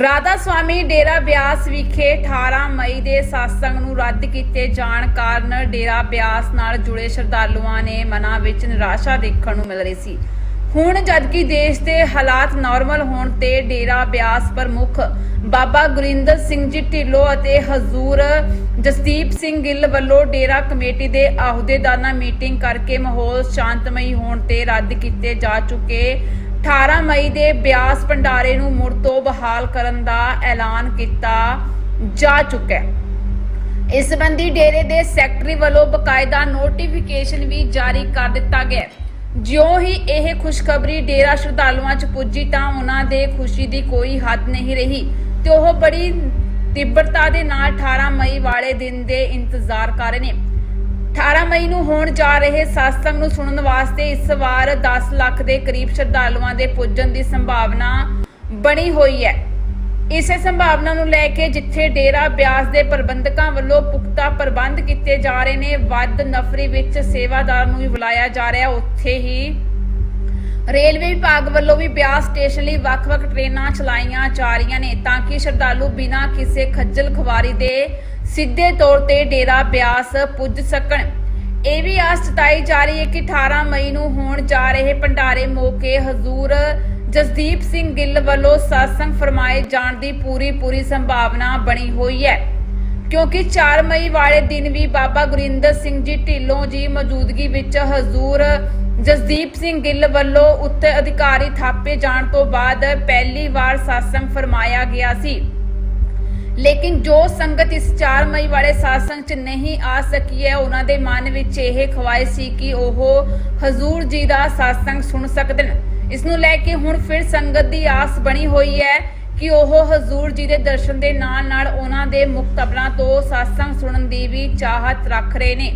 ਰਾਧਾ ਸਵਾਮੀ ਡੇਰਾ ਬਿਆਸ ਵਿਖੇ 18 ਮਈ ਦੇ satsang ਨੂੰ ਰੱਦ ਕੀਤੇ ਜਾਣ ਕਾਰਨ ਡੇਰਾ ਬਿਆਸ ਨਾਲ ਜੁੜੇ ਸ਼ਰਧਾਲੂਆਂ ਨੇ ਮਨਾਂ ਵਿੱਚ ਨਿਰਾਸ਼ਾ ਦੇਖਣ ਨੂੰ ਮਿਲ ਰਹੀ ਸੀ। ਹੁਣ ਜਦਕਿ ਦੇਸ਼ ਦੇ ਹਾਲਾਤ ਨਾਰਮਲ ਹੋਣ ਤੇ ਡੇਰਾ ਬਿਆਸ ਪ੍ਰਮੁੱਖ ਬਾਬਾ ਗੁਰਿੰਦਰ ਸਿੰਘ ਜੀ ਢਿੱਲੋਂ ਅਤੇ ਹਜ਼ੂਰ ਜਸਦੀਪ ਸਿੰਘ ਗਿੱਲ ਵੱਲੋਂ ਡੇਰਾ ਕਮੇਟੀ ਦੇ ਅਹੁਦੇਦਾਰਾਂ ਮੀਟਿੰਗ ਕਰਕੇ ਮਾਹੌਲ ਸ਼ਾਂਤਮਈ ਹੋਣ ਤੇ ਰੱਦ ਕੀਤੇ ਜਾ ਚੁੱਕੇ 18 ਮਈ ਦੇ ਬਿਆਸ ਭੰਡਾਰੇ ਨੂੰ ਮੁੜ ਤੋਂ ਬਹਾਲ ਕਰਨ ਦਾ ਐਲਾਨ ਕੀਤਾ ਜਾ ਚੁੱਕਾ ਹੈ। ਇਸ ਸੰਬੰਧੀ ਡੇਰੇ ਦੇ ਸੈਕਟਰੀ ਵੱਲੋਂ ਬਕਾਇਦਾ ਨੋਟੀਫਿਕੇਸ਼ਨ ਵੀ ਜਾਰੀ ਕਰ ਦਿੱਤਾ ਗਿਆ ਜਿਉਂ ਹੀ ਇਹ ਖੁਸ਼ਖਬਰੀ ਡੇਰਾ ਸ਼ਰਧਾਲੂਆਂ 'ਚ ਪੁੱਜੀ ਤਾਂ ਉਹਨਾਂ ਦੇ ਖੁਸ਼ੀ ਦੀ ਕੋਈ ਹੱਦ ਨਹੀਂ ਰਹੀ ਤੇ ਉਹ ਬੜੀ ਤੀਬਰਤਾ ਦੇ ਨਾਲ 18 ਮਈ ਵਾਲੇ ਦਿਨ ਦੇ ਇੰਤਜ਼ਾਰ ਕਰ ਰਹੇ ਨੇ। 18 ਮਈ ਨੂੰ ਹੋਣ ਜਾ ਰਹੇ satsang ਨੂੰ ਸੁਣਨ ਵਾਸਤੇ ਇਸ ਵਾਰ 10 ਲੱਖ ਦੇ ਕਰੀਬ ਸ਼ਰਧਾਲੂਆਂ ਦੇ ਪੁੱਜਣ ਦੀ ਸੰਭਾਵਨਾ ਬਣੀ ਹੋਈ ਹੈ। ਇਸੇ ਸੰਭਾਵਨਾ ਨੂੰ ਲੈ ਕੇ ਜਿੱਥੇ ਡੇਰਾ ਬਿਆਸ ਦੇ ਪ੍ਰਬੰਧਕਾਂ ਵੱਲੋਂ ਪੁਖਤਾ ਪ੍ਰਬੰਧ ਕੀਤੇ ਜਾ ਰਹੇ ਨੇ, ਵੱਧ ਨਫਰੀ ਵਿੱਚ ਸੇਵਾਦਾਰ ਨੂੰ ਵੀ ਬੁਲਾਇਆ ਜਾ ਰਿਹਾ। ਉੱਥੇ ਹੀ ਰੇਲਵੇ ਵਿਭਾਗ ਵੱਲੋਂ ਵੀ ਬਿਆਸ ਸਟੇਸ਼ਨ ਲਈ ਵੱਖ-ਵੱਖ ਟ੍ਰੇਨਾਂ ਚਲਾਈਆਂ ਜਾ ਰਹੀਆਂ ਨੇ ਤਾਂ ਕਿ ਸ਼ਰਧਾਲੂ ਬਿਨਾਂ ਕਿਸੇ ਖੱਜਲ ਖਵਾਰੀ ਦੇ ਸਿੱਧੇ ਤੌਰ ਤੇ ਡੇਰਾ ਬਿਆਸ ਪੁੱਜ ਸਕਣ। ਇਹ ਵੀ ਆਸ ਜਤਾਈ ਜਾ ਰਹੀ ਹੈ ਕਿ 18 ਮਈ ਨੂੰ ਹੋਣ ਜਾ ਰਹੇ ਭੰਡਾਰੇ ਮੌਕੇ ਹਜ਼ੂਰ ਜਸਦੀਪ ਸਿੰਘ ਗਿੱਲ ਵੱਲੋਂ ਸਾਸੰਗ ਫਰਮਾਏ ਜਾਣ ਦੀ ਪੂਰੀ ਪੂਰੀ ਸੰਭਾਵਨਾ ਬਣੀ ਹੋਈ ਹੈ। ਕਿਉਂਕਿ 4 ਮਈ ਵਾਲੇ ਦਿਨ ਵੀ ਬਾਬਾ ਗੁਰਿੰਦਰ ਸਿੰਘ ਜੀ ਢਿੱਲੋਂ ਜੀ ਮੌਜੂਦਗੀ ਵਿੱਚ ਹਜ਼ੂਰ ਜਸਦੀਪ ਸਿੰਘ ਗਿੱਲ ਵੱਲੋਂ ਉੱਤੇ ਅਧਿਕਾਰੀ ਥਾਪੇ ਜਾਣ ਤੋਂ ਬਾਅਦ ਪਹਿਲੀ ਵਾਰ ਸਾਸੰਗ ਫਰਮਾਇਆ ਗਿਆ ਸੀ। ਲੇਕਿਨ ਜੋ ਸੰਗਤ ਇਸ 4 ਮਈ ਵਾਲੇ satsang 'ਚ ਨਹੀਂ ਆ ਸਕੀ ਹੈ, ਉਹਨਾਂ ਦੇ ਮਨ ਵਿੱਚ ਇਹ ਖਵਾਇਸ਼ ਸੀ ਕਿ ਉਹ ਹਜ਼ੂਰ ਜੀ ਦਾ satsang ਸੁਣ ਸਕਣ ਇਸ ਨੂੰ ਲੈ ਕੇ ਹੁਣ ਫਿਰ ਸੰਗਤ ਦੀ ਆਸ ਬਣੀ ਹੋਈ ਹੈ ਕਿ ਉਹ ਹਜ਼ੂਰ ਜੀ ਦੇ ਦਰਸ਼ਨ ਦੇ ਨਾਲ ਨਾਲ ਉਹਨਾਂ ਦੇ ਮੁਕਤਬਰਾਂ ਤੋਂ satsang ਸੁਣਨ ਦੀ ਵੀ ਚਾਹਤ ਰੱਖ ਰਹੇ ਨੇ।